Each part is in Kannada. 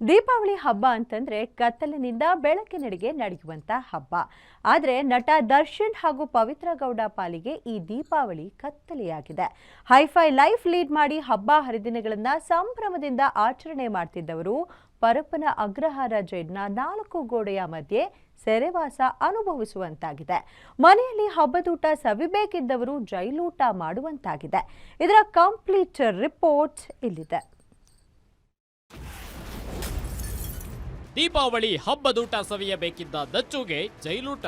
ದೀಪಾವಳಿ ಹಬ್ಬ ಅಂತಂದ್ರೆ ಕತ್ತಲಿನಿಂದ ಬೆಳಕಿನಡೆಗೆ ನಡೆಯುವಂತ ಹಬ್ಬ. ಆದರೆ ನಟ ದರ್ಶನ್ ಹಾಗೂ ಪವಿತ್ರ ಗೌಡ ಪಾಲಿಗೆ ಈ ದೀಪಾವಳಿ ಕತ್ತಲೆಯಾಗಿದೆ. ಹೈಫೈ ಲೈಫ್ ಲೀಡ್ ಮಾಡಿ ಹಬ್ಬ ಹರಿದಿನಗಳನ್ನ ಸಂಭ್ರಮದಿಂದ ಆಚರಣೆ ಮಾಡ್ತಿದ್ದವರು ಪರಪ್ಪನ ಅಗ್ರಹಾರ ಜೈಡ್ನ ನಾಲ್ಕು ಗೋಡೆಯ ಮಧ್ಯೆ ಸೆರೆವಾಸ ಅನುಭವಿಸುವಂತಾಗಿದೆ. ಮನೆಯಲ್ಲಿ ಹಬ್ಬದೂಟ ಸವಿಬೇಕಿದ್ದವರು ಜೈಲೂಟ ಮಾಡುವಂತಾಗಿದೆ. ಇದರ ಕಂಪ್ಲೀಟ್ ರಿಪೋರ್ಟ್ ಇಲ್ಲಿದೆ. ದೀಪಾವಳಿ ಹಬ್ಬದೂಟ ಸವಿಯಬೇಕಿದ್ದ ದಚ್ಚುಗೆ ಜೈಲೂಟ.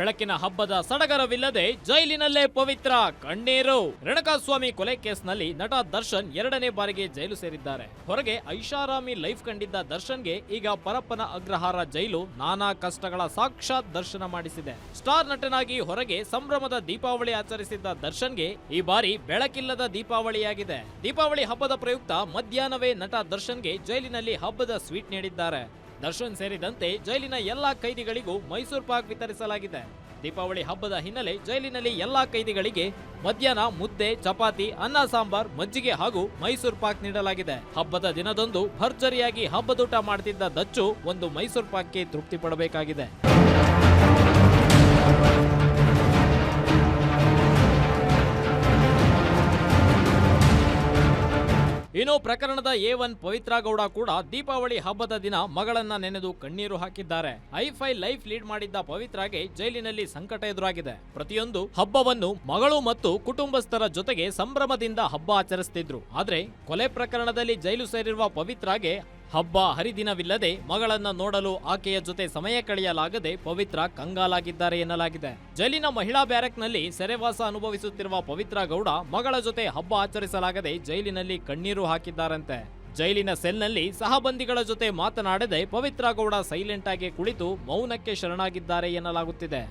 ಬೆಳಕಿನ ಹಬ್ಬದ ಸಡಗರವಿಲ್ಲದೆ ಜೈಲಿನಲ್ಲೇ ಪವಿತ್ರ ಕಣ್ಣೀರು. ರೇಣುಕಾಸ್ವಾಮಿ ಕೊಲೆ ಕೇಸ್ನಲ್ಲಿ ನಟ ದರ್ಶನ್ ಎರಡನೇ ಬಾರಿಗೆ ಜೈಲು ಸೇರಿದ್ದಾರೆ. ಹೊರಗೆ ಐಷಾರಾಮಿ ಲೈಫ್ ಕಂಡಿದ್ದ ದರ್ಶನ್ಗೆ ಈಗ ಪರಪ್ಪನ ಅಗ್ರಹಾರ ಜೈಲು ನಾನಾ ಕಷ್ಟಗಳ ಸಾಕ್ಷಾತ್ ದರ್ಶನ ಮಾಡಿಸಿದೆ. ಸ್ಟಾರ್ ನಟನಾಗಿ ಹೊರಗೆ ಸಂಭ್ರಮದ ದೀಪಾವಳಿ ಆಚರಿಸಿದ್ದ ದರ್ಶನ್ಗೆ ಈ ಬಾರಿ ಬೆಳಕಿಲ್ಲದ ದೀಪಾವಳಿಯಾಗಿದೆ. ದೀಪಾವಳಿ ಹಬ್ಬದ ಪ್ರಯುಕ್ತ ಮಧ್ಯಾಹ್ನವೇ ನಟ ದರ್ಶನ್ಗೆ ಜೈಲಿನಲ್ಲಿ ಹಬ್ಬದ ಸ್ವೀಟ್ ನೀಡಿದ್ದಾರೆ. ದರ್ಶನ್ ಸೇರಿದಂತೆ ಜೈಲಿನ ಎಲ್ಲಾ ಕೈದಿಗಳಿಗೂ ಮೈಸೂರು ಪಾಕ್ ವಿತರಿಸಲಾಗಿದೆ. ದೀಪಾವಳಿ ಹಬ್ಬದ ಹಿನ್ನೆಲೆ ಜೈಲಿನಲ್ಲಿ ಎಲ್ಲಾ ಕೈದಿಗಳಿಗೆ ಮಧ್ಯಾಹ್ನ ಮುದ್ದೆ, ಚಪಾತಿ, ಅನ್ನ, ಸಾಂಬಾರ್, ಮಜ್ಜಿಗೆ ಹಾಗೂ ಮೈಸೂರು ಪಾಕ್ ನೀಡಲಾಗಿದೆ. ಹಬ್ಬದ ದಿನದಂದು ಭರ್ಜರಿಯಾಗಿ ಹಬ್ಬದೂಟ ಮಾಡ್ತಿದ್ದ ದಚ್ಚು ಒಂದು ಮೈಸೂರು ಪಾಕ್ಗೆ ತೃಪ್ತಿ ಪಡಬೇಕಾಗಿದೆ. ಇನ್ನು ಪ್ರಕರಣದ ಎ ಒನ್ ಪವಿತ್ರ ಗೌಡ ಕೂಡ ದೀಪಾವಳಿ ಹಬ್ಬದ ದಿನ ಮಗಳನ್ನ ನೆನೆದು ಕಣ್ಣೀರು ಹಾಕಿದ್ದಾರೆ. ಐಫೈ ಲೈಫ್ ಲೀಡ್ ಮಾಡಿದ್ದ ಪವಿತ್ರಾಗೆ ಜೈಲಿನಲ್ಲಿ ಸಂಕಟ ಎದುರಾಗಿದೆ. ಪ್ರತಿಯೊಂದು ಹಬ್ಬವನ್ನು ಮಗಳು ಮತ್ತು ಕುಟುಂಬಸ್ಥರ ಜೊತೆಗೆ ಸಂಭ್ರಮದಿಂದ ಹಬ್ಬ ಆಚರಿಸುತ್ತಿದ್ರು ಆದ್ರೆ ಕೊಲೆ ಪ್ರಕರಣದಲ್ಲಿ ಜೈಲು ಸೇರಿರುವ ಪವಿತ್ರಾಗೆ ಹಬ್ಬ ಹರಿದಿನವಿಲ್ಲದೆ ಮಗಳನ್ನ ನೋಡಲು ಆಕೆಯ ಜೊತೆ ಸಮಯ ಕಳೆಯಲಾಗದೆ ಪವಿತ್ರ ಕಂಗಾಲಾಗಿದ್ದಾರೆ ಎನ್ನಲಾಗಿದೆ. ಜೈಲಿನ ಮಹಿಳಾ ಬ್ಯಾರಕ್ನಲ್ಲಿ ಸೆರೆವಾಸ ಅನುಭವಿಸುತ್ತಿರುವ ಪವಿತ್ರ ಗೌಡ ಮಗಳ ಜೊತೆ ಹಬ್ಬ ಆಚರಿಸಲಾಗದೆ ಜೈಲಿನಲ್ಲಿ ಕಣ್ಣೀರು ಹಾಕಿದ್ದಾರಂತೆ. ಜೈಲಿನ ಸೆಲ್ನಲ್ಲಿ ಸಹಬಂದಿಗಳ ಜೊತೆ ಮಾತನಾಡದೆ ಪವಿತ್ರ ಗೌಡ ಸೈಲೆಂಟ್ ಆಗಿ ಕುಳಿತು ಮೌನಕ್ಕೆ ಶರಣಾಗಿದ್ದಾರೆ ಎನ್ನಲಾಗುತ್ತಿದೆ.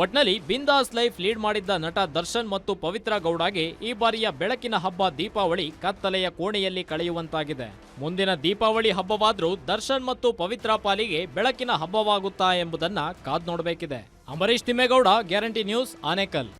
ಒಟ್ನಲ್ಲಿ ಬಿಂದಾಸ್ ಲೈಫ್ ಲೀಡ್ ಮಾಡಿದ್ದ ನಟ ದರ್ಶನ್ ಮತ್ತು ಪವಿತ್ರ ಗೌಡಗೆ ಈ ಬಾರಿಯ ಬೆಳಕಿನ ಹಬ್ಬ ದೀಪಾವಳಿ ಕತ್ತಲೆಯ ಕೋಣೆಯಲ್ಲಿ ಕಳೆಯುವಂತಾಗಿದೆ. ಮುಂದಿನ ದೀಪಾವಳಿ ಹಬ್ಬವಾದರೂ ದರ್ಶನ್ ಮತ್ತು ಪವಿತ್ರ ಪಾಲಿಗೆ ಬೆಳಕಿನ ಹಬ್ಬವಾಗುತ್ತಾ ಎಂಬುದನ್ನ ಕಾದ್ ನೋಡಬೇಕಿದೆ. Ambarish Thimmegowda, guarantee news, Anekal.